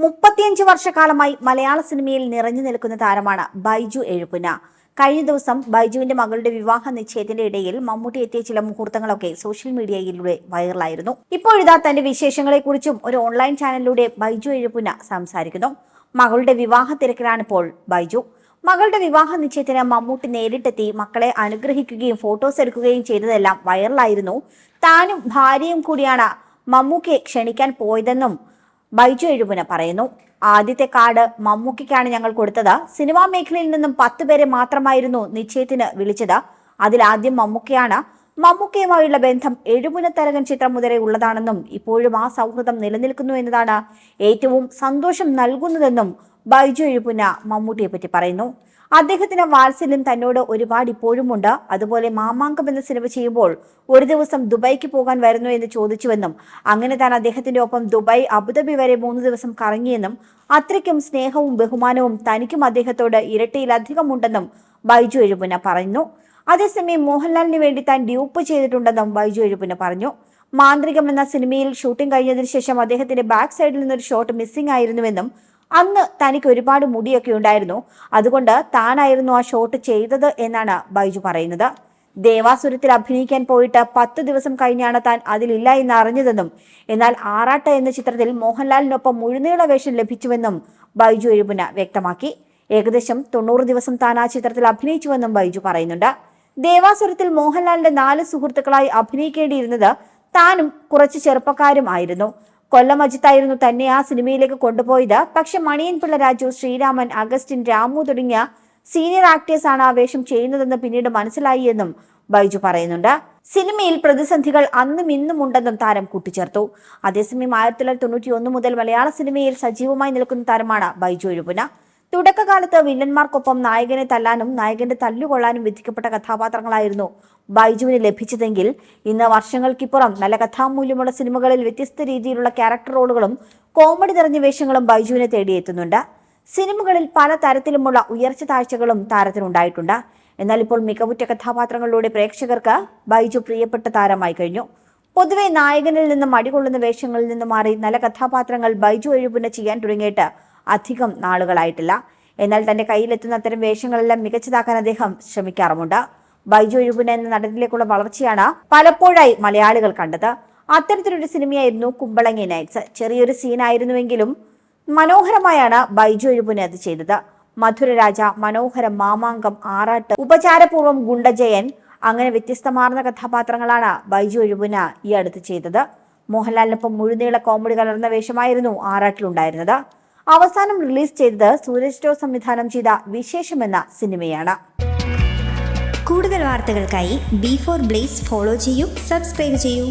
മുപ്പത്തിയഞ്ച് വർഷക്കാലമായി മലയാള സിനിമയിൽ നിറഞ്ഞു നിൽക്കുന്ന താരമാണ് ബൈജു എഴുപുന. കഴിഞ്ഞ ദിവസം ബൈജുവിന്റെ മകളുടെ വിവാഹ നിശ്ചയത്തിന്റെ ഇടയിൽ മമ്മൂട്ടി എത്തിയ ചില മുഹൂർത്തങ്ങളൊക്കെ സോഷ്യൽ മീഡിയയിലൂടെ വൈറലായിരുന്നു. ഇപ്പോഴിതാ തന്റെ വിശേഷങ്ങളെക്കുറിച്ചും ഒരു ഓൺലൈൻ ചാനലിലൂടെ ബൈജു എഴുപുന സംസാരിക്കുന്നു. മകളുടെ വിവാഹ തിരക്കിലാണിപ്പോൾ ബൈജു. മകളുടെ വിവാഹ നിശ്ചയത്തിന് മമ്മൂട്ടി നേരിട്ടെത്തി മക്കളെ അനുഗ്രഹിക്കുകയും ഫോട്ടോസ് എടുക്കുകയും ചെയ്തതെല്ലാം വൈറലായിരുന്നു. താനും ഭാര്യയും കൂടിയാണ് മമ്മൂക്കയെ ക്ഷണിക്കാൻ പോയതെന്നും ബൈജു എഴുപുന പറയുന്നു. ആദ്യത്തെ കാർഡ് മമ്മൂക്കിക്കാണ് ഞങ്ങൾ കൊടുത്തത്. സിനിമാ മേഖലയിൽ നിന്നും പത്ത് പേരെ മാത്രമായിരുന്നു നിശ്ചയത്തിന് വിളിച്ചത്. ആദ്യം മമ്മൂക്കയാണ് മമ്മൂക്കയുമായുള്ള ബന്ധം എഴുമുനത്തരകൻ തരകൻ ചിത്രം മുതലേ ഉള്ളതാണെന്നും ഇപ്പോഴും ആ സൗഹൃദം നിലനിൽക്കുന്നു എന്നതാണ് ഏറ്റവും സന്തോഷം നൽകുന്നതെന്നും ബൈജു എഴുപുന മമ്മൂട്ടിയെ പറ്റി പറയുന്നു. അദ്ദേഹത്തിന് വാത്സല്യം തന്നോട് ഒരുപാട് ഇപ്പോഴുമുണ്ട്. അതുപോലെ മാമാങ്കം എന്ന സിനിമ ചെയ്യുമ്പോൾ ഒരു ദിവസം ദുബായിക്ക് പോകാൻ വരുന്നു എന്ന് ചോദിച്ചുവെന്നും അങ്ങനെ താൻ അദ്ദേഹത്തിന്റെ ഒപ്പം ദുബായ് അബുദാബി വരെ മൂന്ന് ദിവസം കറങ്ങിയെന്നും അത്രയ്ക്കും സ്നേഹവും ബഹുമാനവും തനിക്കും അദ്ദേഹത്തോട് ഇരട്ടിയിലധികമുണ്ടെന്നും ബൈജു എഴുപുന പറയുന്നു. അതേസമയം മോഹൻലാലിന് വേണ്ടി താൻ ഡ്യൂപ്പ് ചെയ്തിട്ടുണ്ടെന്നും ബൈജു എഴുപ്പിന് പറഞ്ഞു. മാന്ത്രികം എന്ന സിനിമയിൽ ഷൂട്ടിംഗ് കഴിഞ്ഞതിന് ശേഷം അദ്ദേഹത്തിന്റെ ബാക്ക് സൈഡിൽ നിന്നൊരു ഷോട്ട് മിസ്സിംഗ് ആയിരുന്നുവെന്നും അന്ന് തനിക്ക് ഒരുപാട് മുടിയൊക്കെ ഉണ്ടായിരുന്നു. അതുകൊണ്ട് താനായിരുന്നു ആ ഷോട്ട് ചെയ്തത് എന്നാണ് ബൈജു പറയുന്നത്. ദേവാസുരത്തിൽ അഭിനയിക്കാൻ പോയിട്ട് പത്ത് ദിവസം കഴിഞ്ഞാണ് താൻ അതിലില്ല എന്ന് അറിഞ്ഞതെന്നും എന്നാൽ ആറാട്ട എന്ന ചിത്രത്തിൽ മോഹൻലാലിനൊപ്പം മുഴുനീള വേഷം ലഭിച്ചുവെന്നും ബൈജു എഴുപുന വ്യക്തമാക്കി. ഏകദേശം തൊണ്ണൂറ് ദിവസം താൻ ആ ചിത്രത്തിൽ അഭിനയിച്ചുവെന്നും ബൈജു പറയുന്നുണ്ട്. ദേവാസുരത്തിൽ മോഹൻലാലിന്റെ നാല് സുഹൃത്തുക്കളായി അഭിനയിക്കേണ്ടിയിരുന്നത് താനും കുറച്ച് ചെറുപ്പക്കാരും ആയിരുന്നു. കൊല്ലം അജിത്തായിരുന്നു തന്നെ ആ സിനിമയിലേക്ക് കൊണ്ടുപോയത്. പക്ഷെ മണിയൻ പിള്ള രാജു ശ്രീരാമൻ അഗസ്റ്റിൻ രാമു തുടങ്ങിയ സീനിയർ ആക്ടേഴ്സ് ആണ് ആ വേഷം ചെയ്യുന്നതെന്ന് പിന്നീട് മനസ്സിലായി എന്നും ബൈജു പറയുന്നുണ്ട്. സിനിമയിൽ പ്രതിസന്ധികൾ അന്നും ഇന്നും ഉണ്ടെന്നും താരം കൂട്ടിച്ചേർത്തു. അതേസമയം ആയിരത്തി തൊള്ളായിരത്തി തൊണ്ണൂറ്റി ഒന്ന് മുതൽ മലയാള സിനിമയിൽ സജീവമായി നിൽക്കുന്ന താരമാണ് ബൈജു എഴുപുന. തുടക്കകാലത്ത് വില്ലന്മാർക്കൊപ്പം നായകനെ തല്ലാനും നായകന്റെ തല്ലുകൊള്ളാനും വിധിക്കപ്പെട്ട കഥാപാത്രങ്ങളായിരുന്നു ബൈജുവിന് ലഭിച്ചതെങ്കിൽ ഇന്ന് വർഷങ്ങൾക്കിപ്പുറം നല്ല കഥാമൂല്യമുള്ള സിനിമകളിൽ വ്യത്യസ്ത രീതിയിലുള്ള ക്യാരക്ടർ റോളുകളും കോമഡി നിറഞ്ഞ വേഷങ്ങളും ബൈജുവിനെ തേടിയെത്തുന്നുണ്ട്. സിനിമകളിൽ പല തരത്തിലുമുള്ള ഉയർച്ച താഴ്ചകളും താരത്തിനുണ്ടായിട്ടുണ്ട്. എന്നാൽ ഇപ്പോൾ മികവുറ്റ കഥാപാത്രങ്ങളിലൂടെ പ്രേക്ഷകർക്ക് ബൈജു പ്രിയപ്പെട്ട താരമായി കഴിഞ്ഞു. പൊതുവെ നായകനിൽ നിന്നും അടികൊള്ളുന്ന വേഷങ്ങളിൽ നിന്ന് മാറി നല്ല കഥാപാത്രങ്ങൾ ബൈജു എഴുപുന്ന ചെയ്യാൻ തുടങ്ങിയിട്ട് അധികം നാളുകളായിട്ടില്ല. എന്നാൽ തന്റെ കയ്യിലെത്തുന്ന അത്തരം വേഷങ്ങളെല്ലാം മികച്ചതാക്കാൻ അദ്ദേഹം ശ്രമിക്കാറുമുണ്ട്. ബൈജു എഴുപുന എന്ന നടനിലേക്കുള്ള വളർച്ചയാണ് പലപ്പോഴായി മലയാളികൾ കണ്ടത്. അത്തരത്തിലൊരു സിനിമയായിരുന്നു കുമ്പളങ്ങി നൈറ്റ്സ്. ചെറിയൊരു സീനായിരുന്നുവെങ്കിലും മനോഹരമായാണ് ബൈജു എഴുപുന അത് ചെയ്തത്. മധുരരാജ മനോഹര മാമാങ്കം ആറാട്ട് ഉപചാരപൂർവം ഗുണ്ടജയൻ അങ്ങനെ വ്യത്യസ്തമാർന്ന കഥാപാത്രങ്ങളാണ് ബൈജു എഴുപുന ഈ അടുത്ത് ചെയ്തത്. മോഹൻലാലിനൊപ്പം മുഴുനീള കോമഡി കലർന്ന വേഷമായിരുന്നു ആറാട്ടിലുണ്ടായിരുന്നത്. അവസാനം റിലീസ് ചെയ്തത് സൂരജ് ടോ സംവിധാനം ചെയ്ത വിശേഷമെന്ന സിനിമയാണ്. കൂടുതൽ വാർത്തകൾക്കായി ബി ഫോർ ബ്ലേസ് ഫോളോ ചെയ്യൂ സബ്സ്ക്രൈബ് ചെയ്യൂ.